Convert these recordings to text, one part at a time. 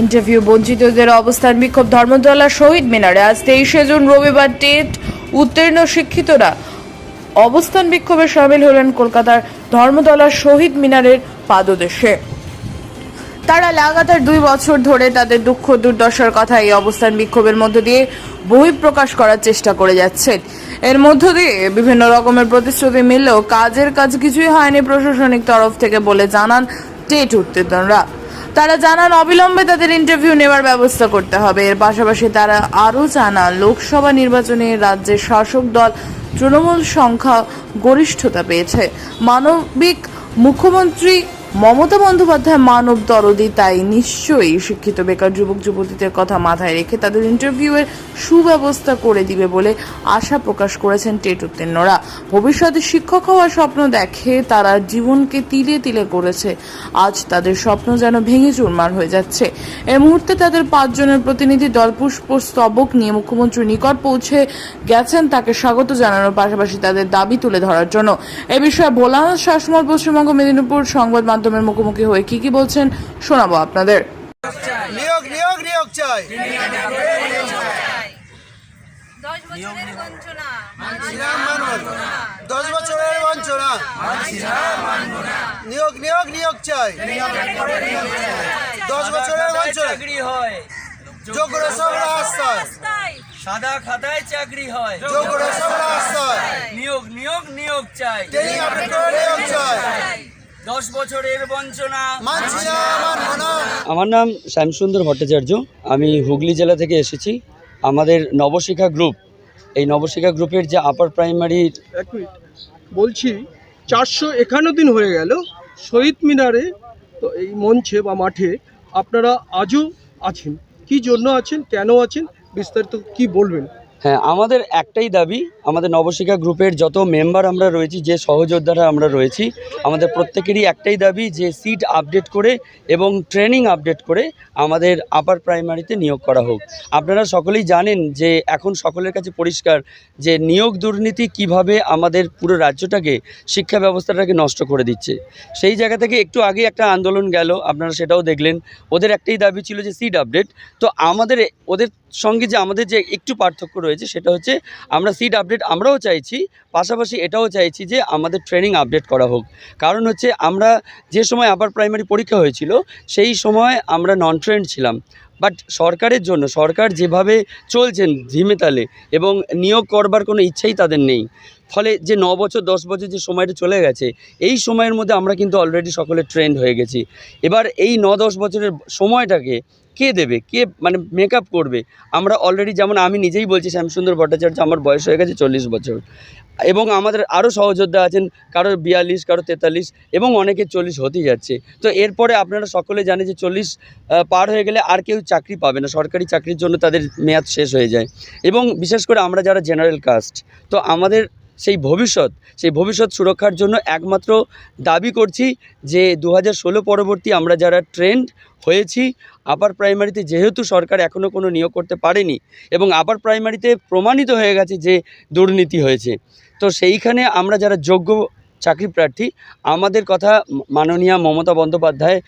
Interview বঞ্চিতদের অবস্থান বিক্ষোভ ধর্মতলা শহীদ মিনারে। আজ তেইশে জুন রবিবার টেট উত্তীর্ণ শিক্ষিতরা অবস্থান বিক্ষোভে সামিল হলেন কলকাতার ধর্মতলা শহীদ মিনারের পাদদেশে। তারা লাগাতার দুই বছর ধরে তাদের দুঃখ দুর্দশার কথা এই অবস্থান বিক্ষোভের মধ্য দিয়ে বহিঃপ্রকাশ করার চেষ্টা করে যাচ্ছেন। এর মধ্য দিয়ে বিভিন্ন রকমের প্রতিশ্রুতি মিললেও কাজের কাজ কিছুই হয়নি প্রশাসনিক তরফ থেকে বলে জানান টেট উত্তেজনরা তারা জানান, অবিলম্বে তাদের ইন্টারভিউ নেওয়ার ব্যবস্থা করতে হবে। এর পাশাপাশি তারা আরও জানান, লোকসভা নির্বাচনে রাজ্যের শাসক দল তৃণমূল সংখ্যা গরিষ্ঠতা পেয়েছে। মানবিক মুখ্যমন্ত্রী মমতা বন্দ্যোপাধ্যায় মানব দরদি, তাই নিশ্চয়ই শিক্ষিত বেকার যুবক, যুবতীদের কথা মাথায় রেখে তাদের ইন্টারভিউয়ের সুব্যবস্থা করে দিবে বলে আশা প্রকাশ করেছেন টেট উত্তীর্ণরা। ভবিষ্যতে শিক্ষক হওয়ার স্বপ্ন দেখে তারা জীবনকে তিলে তিলে করেছে। আজ তাদের স্বপ্ন যেন ভেঙে চুরমার হয়ে যাচ্ছে। এ মুহূর্তে তাদের পাঁচজনের প্রতিনিধি দল পুষ্প স্তবক নিয়ে মুখ্যমন্ত্রীর নিকট পৌঁছে গেছেন তাকে স্বাগত জানানোর পাশাপাশি তাদের দাবি তুলে ধরার জন্য। এ বিষয়ে ভোলানাথ শাসমল, পশ্চিমবঙ্গ, মেদিনীপুর সংবাদ মাধ্যমের মুখোমুখি হয়ে কি কি বলছেন শোনাবো আপনাদের। নিয়োগ নিয়োগ নিয়োগ চাই। দশ বছরের বঞ্চনা। নিয়োগ নিয়োগ নিয়োগ চাই। দশ বছরের বঞ্চনা। চাকরি হয় যোগ্য সব রাস্তায়। সাদা খাতায় চাকরি হয়। যোগ্য সব রাস্তায়। নিয়োগ নিয়োগ নিয়োগ চাই। নিয়োগ চাই। দশ বছরের বঞ্চনা। মানছি না মানব না। আমার নাম শ্যামসুন্দর ভট্টাচার্য। আমি হুগলি জেলা থেকে এসেছি। আমাদের নবশিক্ষা গ্রুপ এই নবশিক্ষা গ্রুপের যে আপার প্রাইমারির এক মিনিট। বলছি চারশো একান্ন দিন হয়ে গেল শহীদ মিনারে তো এই মঞ্চে বা মাঠে আপনারা আজও আছেন। কি জন্য আছেন কেন আছেন বিস্তারিত কি বলবেন? হ্যাঁ আমাদের একটাই দাবি, আমাদের নবশিক্ষা গ্রুপের যত মেম্বার আমরা রয়েছি, যে সহযোদ্ধারা আমরা রয়েছি, আমাদের প্রত্যেকেরই একটাই দাবি যে সিট আপডেট করে এবং ট্রেনিং আপডেট করে আমাদের আপার প্রাইমারিতে নিয়োগ করা হোক। আপনারা সকলেই জানেন যে এখন সকলের কাছে পরিষ্কার যে নিয়োগ দুর্নীতি কীভাবে আমাদের পুরো রাজ্যটাকে, শিক্ষা ব্যবস্থাটাকে নষ্ট করে দিচ্ছে। সেই জায়গা থেকে একটু আগে একটা আন্দোলন গেল, আপনারা সেটাও দেখলেন। ওদের একটাই দাবি ছিল যে সিট আপডেট তো আমাদের, ওদের সঙ্গে যে আমাদের যে একটু পার্থক্য রয়েছে সেটা হচ্ছে আমরা সিট আপডেট আমরাও চাইছি, পাশাপাশি এটাও চাইছি যে আমাদের ট্রেনিং আপডেট করা হোক। কারণ হচ্ছে আমরা যে সময় আবার প্রাইমারি পরীক্ষা হয়েছিল, সেই সময় আমরা নন ট্রেন্ড ছিলাম। বাট সরকারের জন্য, সরকার যেভাবে চলছেন ঝিমেতালে এবং নিয়োগ করবার কোনো ইচ্ছাই তাদের নেই। ফলে যে ন বছর, দশ বছর যে সময়টা চলে গেছে, এই সময়ের মধ্যে আমরা কিন্তু অলরেডি সকলে ট্রেন্ড হয়ে গেছি। এবার এই ন, দশ বছরের সময়টাকে কে দেবে? কে মানে মেকআপ করবে? আমরা অলরেডি যেমন আমি নিজেই বলছি, শ্যামসুন্দর ভট্টাচার্য আমার বয়স হয়ে গেছে চল্লিশ বছর। এবং আমাদের আরও সহযোদ্ধা আছেন, কারোর বিয়াল্লিশ কারও তেতাল্লিশ এবং অনেকের চল্লিশ হতেই যাচ্ছে। তো এরপরে আপনারা সকলে জানে যে চল্লিশ পার হয়ে গেলে আর কেউ চাকরি পাবে না, সরকারি চাকরির জন্য তাদের মেয়াদ শেষ হয়ে যায়। এবং বিশেষ করে আমরা যারা জেনারেল কাস্ট তো আমাদের সেই ভবিষ্যৎ সেই ভবিষ্যৎ সুরক্ষার জন্য একমাত্র দাবি করছি যে দু হাজার ষোলো পরবর্তী আমরা যারা ট্রেন্ড হয়েছি আপার প্রাইমারিতে যেহেতু সরকার এখনও কোনো নিয়োগ করতে পারেনি এবং আপার প্রাইমারিতে প্রমাণিত হয়ে গেছে যে দুর্নীতি হয়েছে, তো সেইখানে আমরা যারা যোগ্য চাকরি প্রার্থী, আমাদের কথা মাননীয়া মমতা বন্দ্যোপাধ্যায়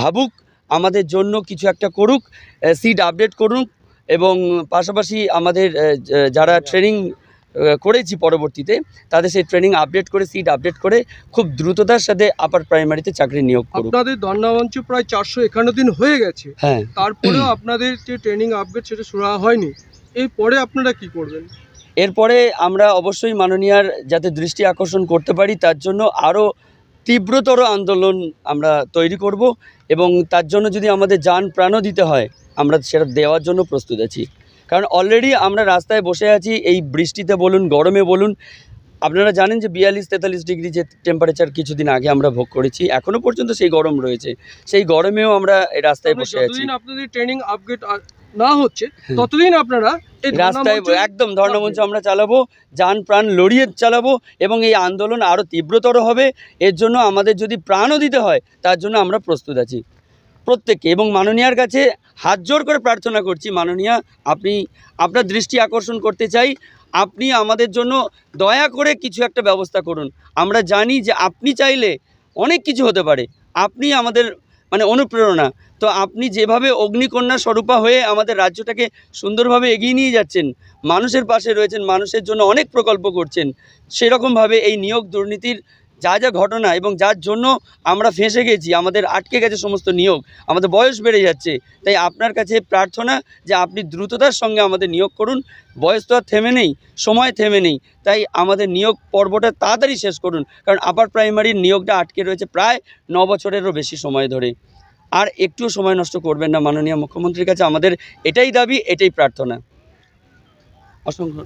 ভাবুক, আমাদের জন্য কিছু একটা করুক সিট আপডেট করুক এবং পাশাপাশি আমাদের যারা ট্রেনিং করেছি পরবর্তীতে। তাদের সেই ট্রেনিং আপডেট করে সিট আপডেট করে খুব দ্রুততার সাথে আপার প্রাইমারিতে চাকরি নিয়োগ আপনাদের ধর্ণা প্রায় চারশো একান্ন দিন হয়ে গেছে। হ্যাঁ। তারপরেও আপনাদের যে ট্রেনিং আপডেট সেটা শুরু হয়নি। এরপরে আপনারা কি করবেন? এরপরে আমরা অবশ্যই মাননীয়ার যাতে দৃষ্টি আকর্ষণ করতে পারি তার জন্য আরও তীব্রতর আন্দোলন আমরা তৈরি করব এবং তার জন্য যদি আমাদের যান প্রাণও দিতে হয় আমরা সেটা দেওয়ার জন্য প্রস্তুত আছি। কারণ অলরেডি আমরা রাস্তায় বসে আছি এই বৃষ্টিতে বলুন গরমে বলুন আপনারা জানেন যে বিয়াল্লিশ তেতাল্লিশ ডিগ্রি যে টেম্পারেচার কিছুদিন আগে আমরা ভোগ করেছি এখনও পর্যন্ত সেই গরম রয়েছে। সেই গরমেও আমরা এই রাস্তায় বসে আছি। আপনাদের ট্রেনিং আপডেট না হচ্ছে ততদিন আপনারা রাস্তায় একদম ধর্ণমঞ্চ আমরা চালাবো যান প্রাণ লড়িয়ে চালাবো এবং এই আন্দোলন আরও তীব্রতর হবে এর জন্য আমাদের যদি প্রাণও দিতে হয় তার জন্য আমরা প্রস্তুত আছি। প্রত্যেককে এবং মাননীয়ার কাছে হাত জোর করে প্রার্থনা করছি, মাননীয়া, আপনি আপনার দৃষ্টি আকর্ষণ করতে চাই, আপনি আমাদের জন্য দয়া করে কিছু একটা ব্যবস্থা করুন। আমরা জানি যে আপনি চাইলে অনেক কিছু হতে পারে, আপনি আমাদের মানে অনুপ্রেরণা। তো আপনি যেভাবে অগ্নিকন্যা স্বরূপা হয়ে আমাদের রাজ্যটাকে সুন্দরভাবে এগিয়ে নিয়ে যাচ্ছেন, মানুষের পাশে রয়েছেন, মানুষের জন্য অনেক প্রকল্প করছেন, সেরকমভাবে এই নিয়োগ দুর্নীতির যা যা ঘটনা এবং যার জন্য আমরা ফেঁসে গেছি, আমাদের আটকে গেছে সমস্ত নিয়োগ, আমাদের বয়স বেড়ে যাচ্ছে, তাই আপনার কাছে প্রার্থনা যে আপনি দ্রুততার সঙ্গে আমাদের নিয়োগ করুন, বয়স তো আর থেমে নেই, সময় থেমে নেই, তাই আমাদের নিয়োগ পর্বটা তাড়াতাড়ি শেষ করুন, কারণ আপার প্রাইমারির নিয়োগটা আটকে রয়েছে প্রায় ন বছরেরও বেশি সময় ধরে, আর একটুও সময় নষ্ট করবেন না মাননীয় মুখ্যমন্ত্রীর কাছে, আমাদের এটাই দাবি, এটাই প্রার্থনা। অসংখ্য